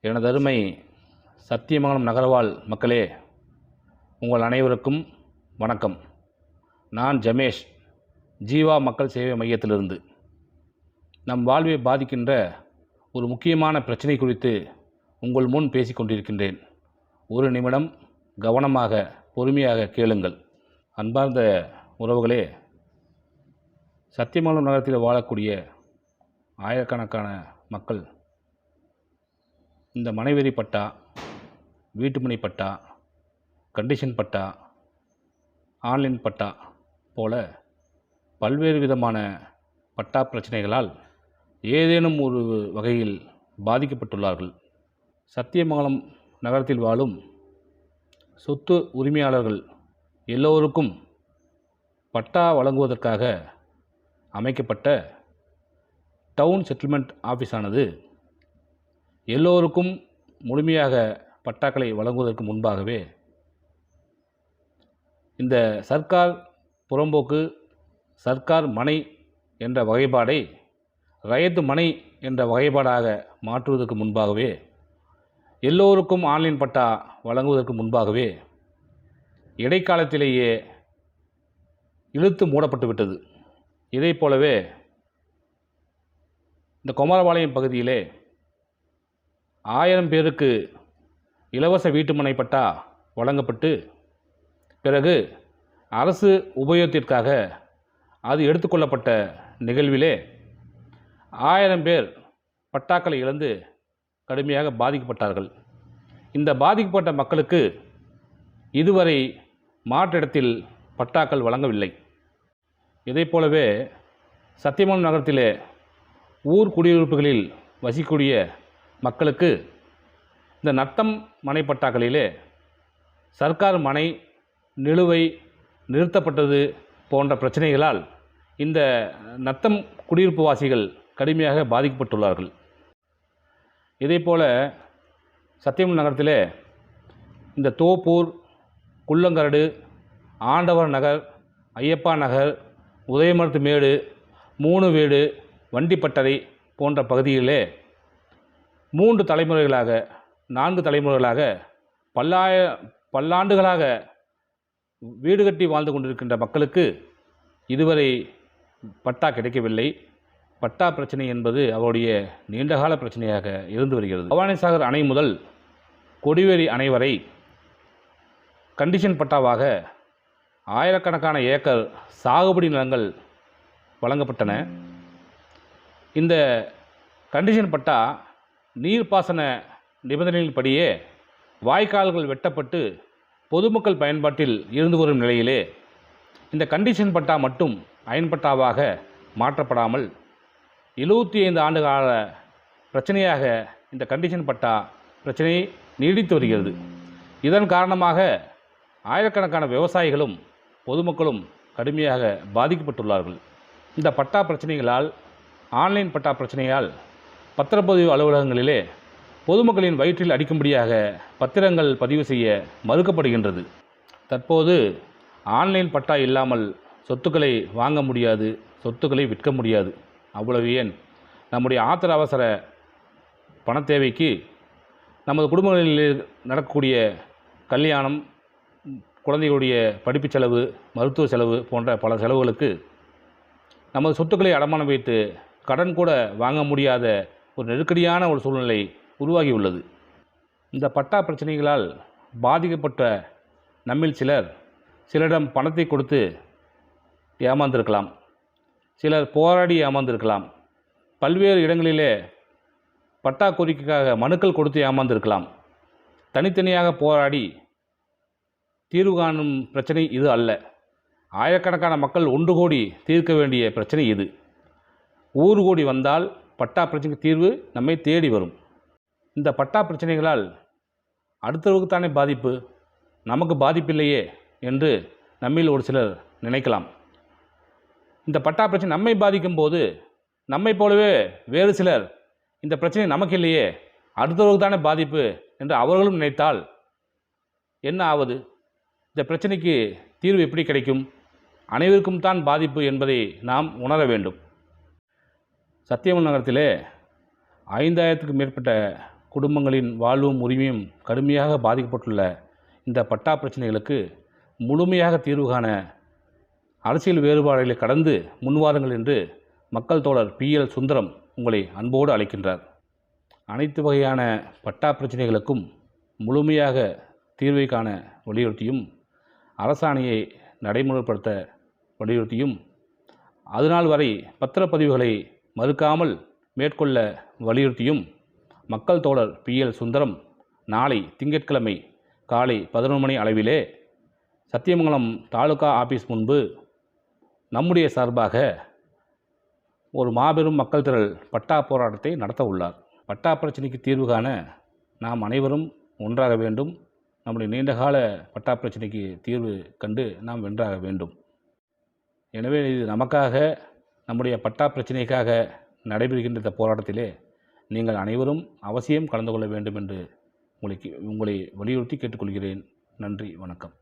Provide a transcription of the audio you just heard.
எனது அருமை சத்தியமங்கலம் நகரவாழ் மக்களே உங்கள் அனைவருக்கும் வணக்கம். நான் ஜமேஷ் ஜீவா மக்கள் சேவை மையத்திலிருந்து. நம் வாழ்வை பாதிக்கின்ற ஒரு முக்கியமான பிரச்சனை குறித்து உங்கள் முன் பேசிக் கொண்டிருக்கின்றேன். ஒரு நிமிடம் கவனமாக பொறுமையாக கேளுங்கள். அன்பார்ந்த உறவுகளே சத்தியமங்கலம் நகரத்தில் வாழக்கூடிய ஆயிரக்கணக்கான மக்கள் இந்த மனைவெறி பட்டா வீட்டுமனை பட்டா கண்டிஷன் பட்டா ஆன்லைன் பட்டா போல பல்வேறு விதமான பட்டா பிரச்சனைகளால் ஏதேனும் ஒரு வகையில் பாதிக்கப்பட்டுள்ளார்கள். சத்தியமங்கலம் நகரத்தில் வாழும் சொத்து உரிமையாளர்கள் எல்லோருக்கும் பட்டா வழங்குவதற்காக அமைக்கப்பட்ட டவுன் செட்டில்மெண்ட் ஆஃபீஸானது எல்லோருக்கும் முழுமையாக பட்டாக்களை வழங்குவதற்கு முன்பாகவே இந்த சர்க்கார் புறம்போக்கு சர்க்கார் மனை என்ற வகைப்பாடை ரயத்து மனை என்ற வகைப்பாடாக மாற்றுவதற்கு முன்பாகவே எல்லோருக்கும் ஆன்லைன் பட்டா வழங்குவதற்கு முன்பாகவே இடைக்காலத்திலேயே இழுத்து மூடப்பட்டு விட்டது இதைப் போலவே இந்த குமாரபாளையம் பகுதியிலே ஆயிரம் பேருக்கு இலவச வீட்டுமனை பட்டா வழங்கப்பட்டு பிறகு அரசு உபயோகத்திற்காக அது எடுத்துக்கொள்ளப்பட்ட நிகழ்விலே ஆயிரம் பேர் பட்டாக்களை இழந்து கடுமையாக பாதிக்கப்பட்டார்கள். இந்த பாதிக்கப்பட்ட மக்களுக்கு இதுவரை மாற்றிடத்தில் பட்டாக்கள் வழங்கவில்லை. இதைப்போலவே போலவே சத்தியமங்கலம் நகரத்திலே ஊர் குடியிருப்புகளில் வசிக்கக்கூடிய மக்களுக்கு இந்த நத்தம் மனை பட்டாக்களிலே சர்க்கார் மனை நிலுவை நிறுத்தப்பட்டது போன்ற பிரச்சனைகளால் இந்த நத்தம் குடியிருப்பு வாசிகள் கடுமையாக பாதிக்கப்பட்டுள்ளார்கள். இதேபோல் சத்தியம் நகரத்திலே இந்த தோப்பூர் குள்ளங்கரடு ஆண்டவர் நகர் ஐயப்பா நகர் உதயமரத்து மேடு மூணு வீடு வண்டிப்பட்டறை போன்ற பகுதிகளிலே மூன்று தலைமுறைகளாக நான்கு தலைமுறைகளாக பல்லாய பல்லாண்டுகளாக வீடு கட்டி வாழ்ந்து கொண்டிருக்கின்ற மக்களுக்கு இதுவரை பட்டா கிடைக்கவில்லை. பட்டா பிரச்சனை என்பது அவருடைய நீண்டகால பிரச்சனையாக இருந்து வருகிறது. பவானிசாகர் அணை முதல் கொடிவேரி அணை வரை கண்டிஷன் பட்டாவாக ஆயிரக்கணக்கான ஏக்கர் சாகுபடி நிலங்கள் வழங்கப்பட்டன. இந்த கண்டிஷன் பட்டா நீர்ப்பாசன நிபந்தனைகளின்படியே வாய்க்கால்கள் வெட்டப்பட்டு பொதுமக்கள் பயன்பாட்டில் இருந்து வரும் நிலையிலே இந்த கண்டிஷன் பட்டா மட்டும் அயன்பட்டாவாக மாற்றப்படாமல் எழுபத்தி ஐந்து ஆண்டு கால பிரச்சனையாக இந்த கண்டிஷன் பட்டா பிரச்சனை நீடித்து வருகிறது. இதன் காரணமாக ஆயிரக்கணக்கான விவசாயிகளும் பொதுமக்களும் கடுமையாக பாதிக்கப்பட்டுள்ளார்கள். இந்த பட்டா பிரச்சனைகளால் ஆன்லைன் பட்டா பிரச்சனையால் பத்திரப்பதிவு அலுவலகங்களிலே பொதுமக்களின் வயிற்றில் அடிக்கும்படியாக பத்திரங்கள் பதிவு செய்ய மறுக்கப்படுகின்றது. தற்போது ஆன்லைன் பட்டா இல்லாமல் சொத்துக்களை வாங்க முடியாது சொத்துக்களை விற்க முடியாது. அவ்வளவு ஏன்? நம்முடைய ஆத்திர அவசர பண தேவைக்கு நமது குடும்பங்களில் நடக்கக்கூடிய கல்யாணம் குழந்தைகளுடைய படிப்பு செலவு மருத்துவ செலவு போன்ற பல செலவுகளுக்கு நமது சொத்துக்களை அடமானம் வைத்து கடன் கூட வாங்க முடியாத ஒரு நெருக்கடியான ஒரு சூழ்நிலை உருவாகியுள்ளது. இந்த பட்டா பிரச்சனைகளால் பாதிக்கப்பட்ட நம்மில் சிலர் சிலரிடம் பணத்தை கொடுத்து ஏமாந்திருக்கலாம். சிலர் போராடி ஏமாந்திருக்கலாம். பல்வேறு இடங்களிலே பட்டா கோரிக்கைக்காக மனுக்கள் கொடுத்து ஏமாந்திருக்கலாம். தனித்தனியாக போராடி தீர்வு காணும் பிரச்சனை இது அல்ல. ஆயிரக்கணக்கான மக்கள் ஒன்று கூடி தீர்க்க வேண்டிய பிரச்சனை இது. ஊர் கூடி வந்தால் பட்டா பிரச்சனைக்கு தீர்வு நம்மை தேடி வரும். இந்த பட்டா பிரச்சனைகளால் அடுத்தவருக்கு தானே பாதிப்பு? நமக்கு பாதிப்பில்லையே என்று நம்மில் ஒரு சிலர் நினைக்கலாம். இந்த பட்டா பிரச்சனை நம்மை பாதிக்கும் போது நம்மை போலவே வேறு சிலர் இந்த பிரச்சனை நமக்கு இல்லையே அடுத்தவருக்கு தானே பாதிப்பு என்று அவர்களும் நினைத்தால் என்ன ஆவது? இந்த பிரச்சனைக்கு தீர்வு எப்படி கிடைக்கும்? அனைவருக்கும் தான் பாதிப்பு என்பதை நாம் உணர வேண்டும். சத்தியமன் நகரத்திலே ஐந்தாயிரத்துக்கும் மேற்பட்ட குடும்பங்களின் வாழ்வும் உரிமையும் கடுமையாக பாதிக்கப்பட்டுள்ள இந்த பட்டா பிரச்சனைகளுக்கு முழுமையாக தீர்வு காண அரசியல் வேறுபாடுகளை கடந்து முன்வாருங்கள் என்று மக்கள் தோழர் பி எல் சுந்தரம் உங்களை அன்போடு அழைக்கின்றார். அனைத்து வகையான பட்டா பிரச்சனைகளுக்கும் முழுமையாக தீர்வை காண வலியுறுத்தியும் அரசாணையை நடைமுறைப்படுத்த வலியுறுத்தியும் அதுநாள் வரை பத்திரப்பதிவுகளை மறுக்காமல் மேற்கொள்ள வலியுறுத்தியும் மக்கள் தோழர் பி எல் சுந்தரம் நாளை திங்கட்கிழமை காலை பதினொரு மணி அளவிலே சத்தியமங்கலம் தாலுகா ஆபீஸ் முன்பு நம்முடைய சார்பாக ஒரு மாபெரும் மக்கள் திரள் பட்டா போராட்டத்தை நடத்த உள்ளார். பட்டா பிரச்சனைக்கு தீர்வு காண நாம் அனைவரும் ஒன்றாக வேண்டும். நம்முடைய நீண்டகால பட்டா பிரச்சனைக்கு தீர்வு கண்டு நாம் வென்றாக வேண்டும். எனவே இது நமக்காக நம்முடைய பட்டா பிரச்சனைக்காக நடைபெறுகின்ற இந்த போராட்டத்திலே நீங்கள் அனைவரும் அவசியம் கலந்து கொள்ள வேண்டும் என்று உங்களுக்கு உங்களை வலியுறுத்தி கேட்டுக்கொள்கிறேன். நன்றி வணக்கம்.